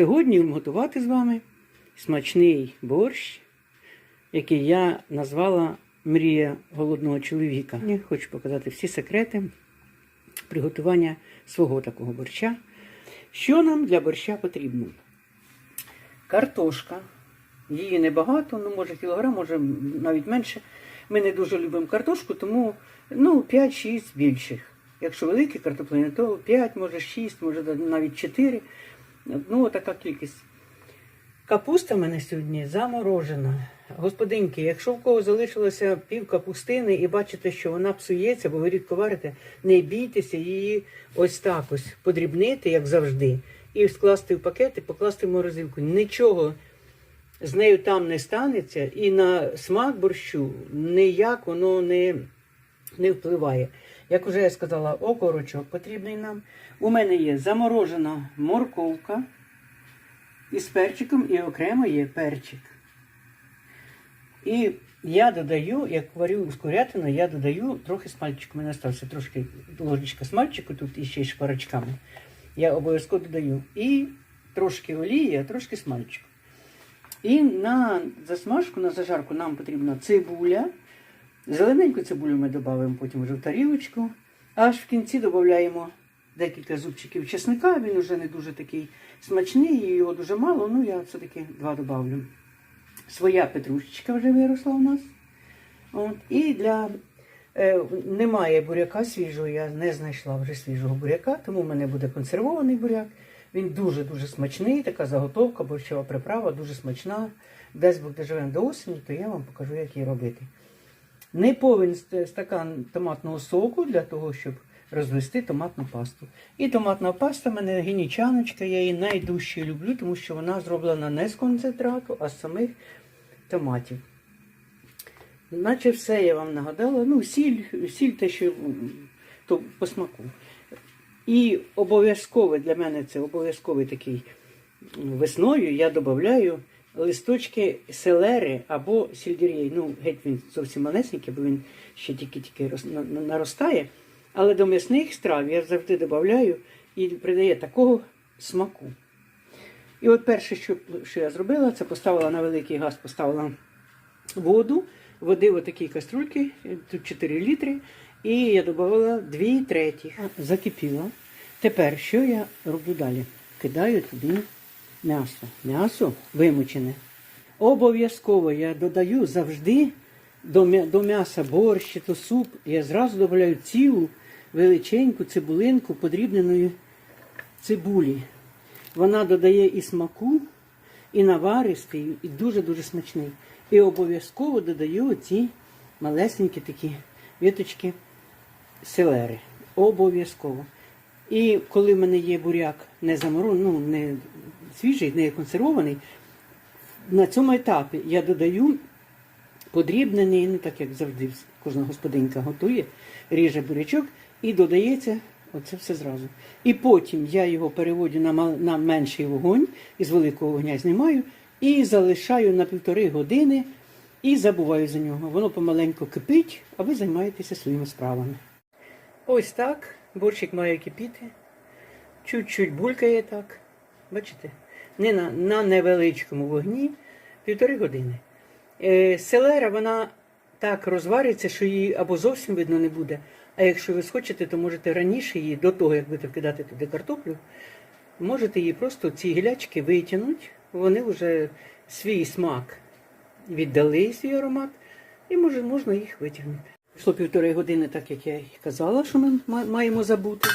Сьогодні будемо готувати з вами смачний борщ, який я назвала Мрія голодного чоловіка. Я хочу показати всі секрети приготування свого такого борща. Що нам для борща потрібно? Картошка. Її небагато, ну може кілограм, може навіть менше. Ми не дуже любимо картошку, тому ну, 5-6 більших. Якщо великі картоплини, то 5, може 6, може навіть 4. Ну, така кількість. Капуста в мене сьогодні заморожена. Господинки, якщо в кого залишилося пів капустини і бачите, що вона псується, бо ви рідко варите, не бійтеся її ось так ось подрібнити, як завжди, і скласти в пакет і покласти в морозилку. Нічого з нею там не станеться, і на смак борщу ніяк воно не, не впливає. Як вже я сказала, окорочок потрібний нам. У мене є заморожена морковка із перчиком, і окремо є перчик. І я додаю, як варю з курятиною, я додаю трохи смальчику. У мене стався трошки ложечка смальчику, тут іще й шпарочками. Я обов'язково додаю. І трошки олії, а трошки смальчику. І на засмажку, на зажарку нам потрібна цибуля. Зелененьку цибулю ми додаємо потім вже в тарілочку. Аж в кінці додаємо декілька зубчиків чесника. Він вже не дуже такий смачний, його дуже мало. Ну, я все-таки два додавлю. Своя петрушечка вже виросла у нас. От. І для е, немає буряка свіжого, я не знайшла вже свіжого буряка, тому в мене буде консервований буряк. Він дуже-дуже смачний, така заготовка, борщова приправа, дуже смачна. Десь Бог доживемо до осені, то я вам покажу, як її робити. Не повен стакан томатного соку для того, щоб розвести томатну пасту. І томатна паста в мене гінічаночка, я її найдужче люблю, тому що вона зроблена не з концентрату, а з самих томатів. Наче все я вам нагадала. Ну, сіль, сіль те, що то по смаку. І обов'язково для мене це обов'язковий такий весною я додаю листочки селери або сельдерей. Ну, геть він зовсім малесенький, бо він ще тільки-тільки наростає. Але до м'ясних страв я завжди додаю і придає такого смаку. І от перше, що, що я зробила, це поставила на великий газ, поставила воду, води в такій каструльки, тут 4 літри, і я додала 2 треті. Закипіла. Тепер що я роблю далі? Кидаю туди м'ясо. М'ясо вимочене. Обов'язково я додаю завжди до, м'яса борщ то суп. Я зразу додаю цілу величеньку цибулинку подрібненої цибулі. Вона додає і смаку, і наваристий, і дуже-дуже смачний. І обов'язково додаю ці малесенькі такі віточки селери. Обов'язково. І коли в мене є буряк не заморожений, ну не свіжий, не консервований, на цьому етапі я додаю подрібнений, не так як завжди кожна господинка готує, ріже бурячок і додається оце все зразу. І потім я його переводю на, на менший вогонь, із великого вогня знімаю і залишаю на півтори години і забуваю за нього. Воно помаленьку кипить, а ви займаєтеся своїми справами. Ось так борщик має кипіти. Чуть-чуть булькає так. Бачите? Не на, на невеличкому вогні півтори години. Е, селера вона так розвариться, що її або зовсім видно не буде. А якщо ви схочете, то можете раніше її, до того, як будете вкидати туди картоплю, можете її просто ці гілячки витягнути, вони вже свій смак віддали свій аромат, і може, можна їх витягнути. Пішло півтори години, так як я й казала, що ми маємо забути.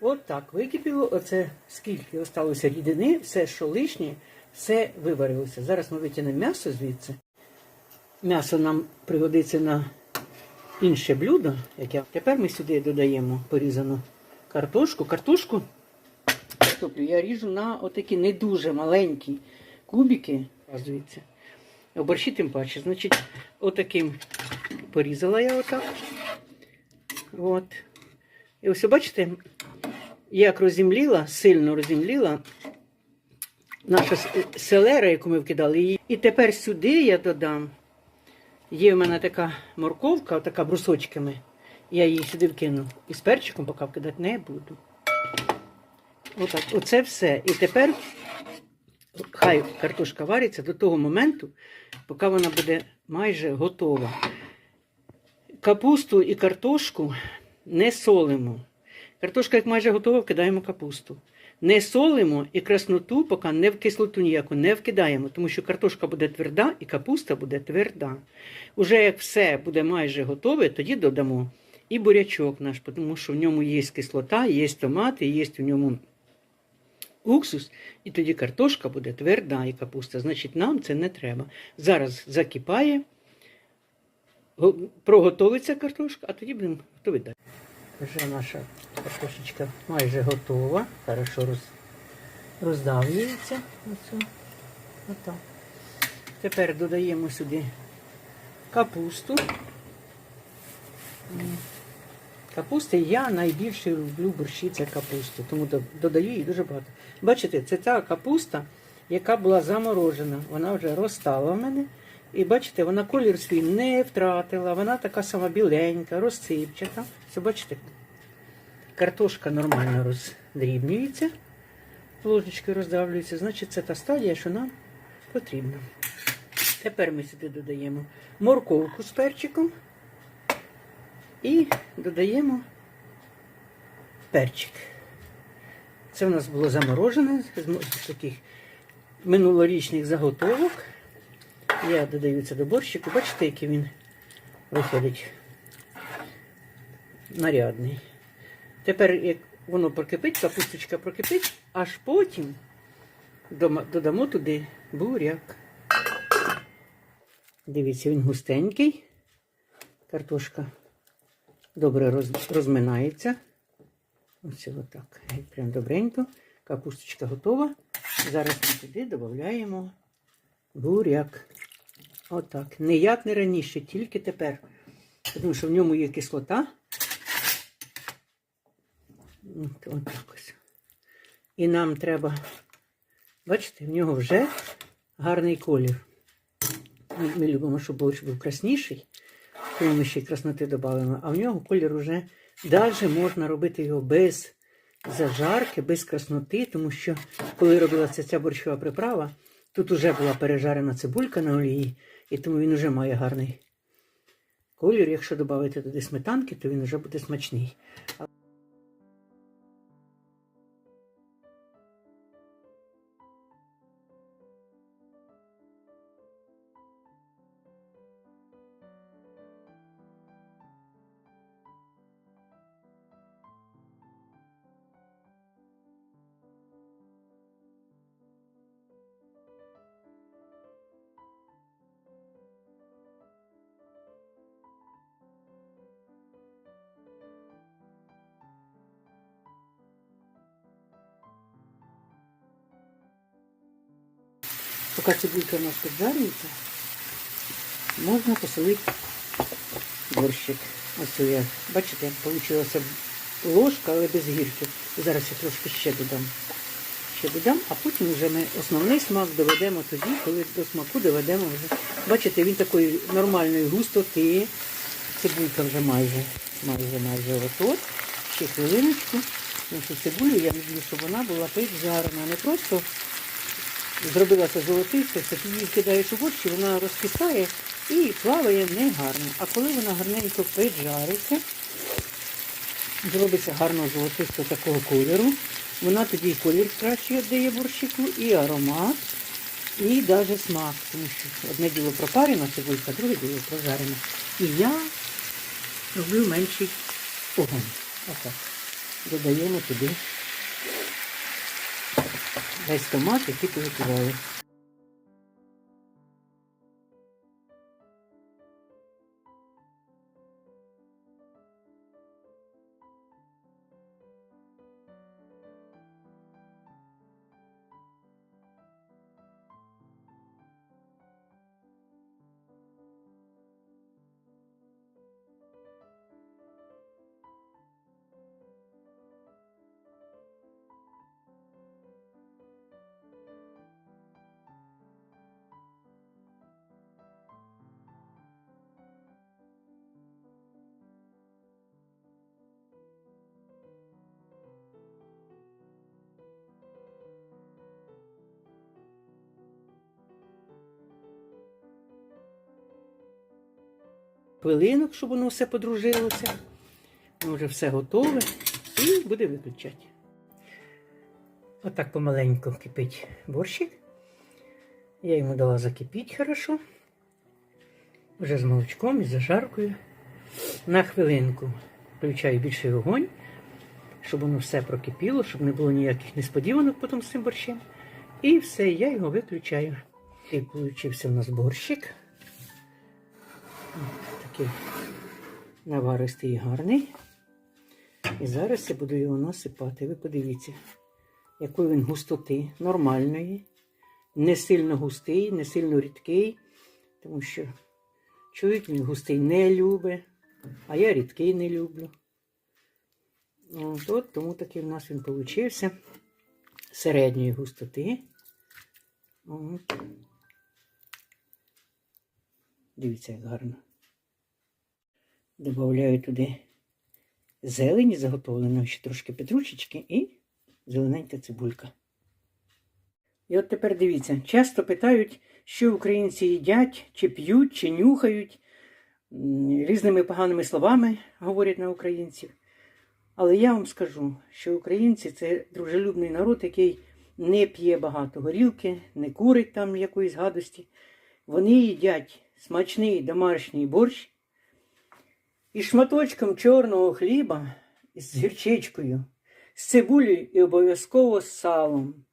От так википіло. Оце скільки осталося рідини, все, що лишнє, все виварилося. Зараз ми витягнемо м'ясо звідси. М'ясо нам пригодиться на інше блюдо. Як я. Тепер ми сюди додаємо порізану картошку. Картошку я ріжу на отакі не дуже маленькі кубики. Оказується. Борщі тим паче. Значить, отаким порізала я отак. От. І ось бачите, як розімліла, сильно розімліла наша селера, яку ми вкидали. її. І тепер сюди я додам. Є в мене така морковка, така брусочками. Я її сюди вкину. І з перчиком поки вкидати не буду. Отак. Оце все. І тепер хай картошка вариться до того моменту, поки вона буде майже готова. Капусту і картошку не солимо. Картошка, як майже готова, вкидаємо капусту. Не солимо і красноту, поки не в кислоту ніяку не вкидаємо, тому що картошка буде тверда і капуста буде тверда. Уже як все буде майже готове, тоді додамо і бурячок наш, тому що в ньому є кислота, є томати, є в ньому уксус, і тоді картошка буде тверда і капуста. Значить, нам це не треба. Зараз закипає, проготовиться картошка, а тоді будемо готувати далі. Вже наша картошечка майже готова. Хорошо роз, роздавлюється. Оце. Тепер додаємо сюди капусту. Капусти я найбільше люблю борщі це капусту, тому додаю її дуже багато. Бачите, це та капуста, яка була заморожена. Вона вже розстала в мене. І бачите, вона колір свій не втратила, вона така сама біленька, розсипчата. Все, бачите, картошка нормально роздрібнюється, ложечкою роздавлюється. Значить, це та стадія, що нам потрібна. Тепер ми сюди додаємо морковку з перчиком. І додаємо перчик. Це в нас було заморожене з таких минулорічних заготовок. Я додаю це до борщику. Бачите, який він виходить нарядний. Тепер, як воно прокипить, капусточка прокипить, аж потім додамо туди буряк. Дивіться, він густенький. Картошка добре розминається. Ось отак. Прям добренько. Капусточка готова. Зараз ми туди додаємо буряк. Отак. Не як не раніше, тільки тепер. Тому що в ньому є кислота. От, ось. І нам треба, бачите, в нього вже гарний колір. Ми, ми любимо, щоб борщ був красніший тому ми ще й красноти додаємо, а в нього колір уже навіть можна робити його без зажарки, без красноти, тому що коли робилася ця борщова приправа, тут вже була пережарена цибулька на олії, і тому він вже має гарний колір. Якщо додати туди сметанки, то він вже буде смачний. Поки цибулька у нас піджарюється, можна посолити борщик. Ось я, бачите, вийшла ложка, але без гірки. Зараз я трошки ще додам. Ще додам, а потім вже ми основний смак доведемо тоді, коли до смаку доведемо вже. Бачите, він такої нормальної густоти. Цибулька вже майже, майже, майже от-от. Ще хвилиночку. Цибулю я люблю, щоб вона була піджарена. Не просто зробилася золотиста, це ти її кидаєш у борщ, вона розкисає і плаває негарно. А коли вона гарненько піджариться, зробиться гарно золотисто такого кольору, вона тоді і колір краще віддає борщику, і аромат, і навіть смак. Тому що одне діло пропарена цибулька, друге діло прожарена. І я роблю менший огонь. Отак. Додаємо туди весь томат, який приготували. Хвилинок, щоб воно все подружилося. Воно вже все готове і буде виключати. Отак помаленьку кипить борщик. Я йому дала закипіть хорошо. Вже з молочком і зажаркою. На хвилинку включаю більший вогонь, щоб воно все прокипіло, щоб не було ніяких несподіванок потім з цим борщем. І все, я його виключаю. І получився у нас борщик. Такий наваристий і гарний. І зараз я буду його насипати. Ви подивіться, якої він густоти, нормальної, не сильно густий, не сильно рідкий, тому що чоловік він густий не любить, а я рідкий не люблю. От, от тому такий в нас він получився середньої густоти. От. Дивіться, як гарно. Добавляю туди зелені заготовленої, ще трошки петручечки і зелененька цибулька. І от тепер дивіться, часто питають, що українці їдять, чи п'ють, чи нюхають. Різними поганими словами говорять на українців. Але я вам скажу, що українці це дружелюбний народ, який не п'є багато горілки, не курить там якоїсь гадості. Вони їдять смачний домашній борщ із шматочком чорного хліба з гірчичкою, з цибулею і обов'язково з салом.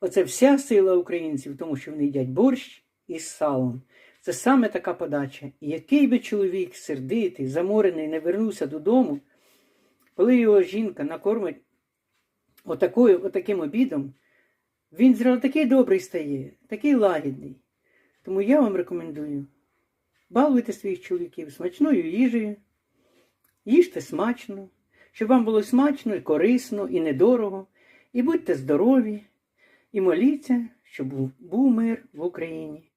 Оце вся сила українців, тому що вони їдять борщ із салом. Це саме така подача. І який би чоловік сердитий, заморений, не вернувся додому, коли його жінка накормить отаким обідом, він зразу такий добрий стає, такий лагідний. Тому я вам рекомендую балуйте своїх чоловіків смачною їжею, їжте смачно, щоб вам було смачно і корисно, і недорого, і будьте здорові, і моліться, щоб був- мир в Україні.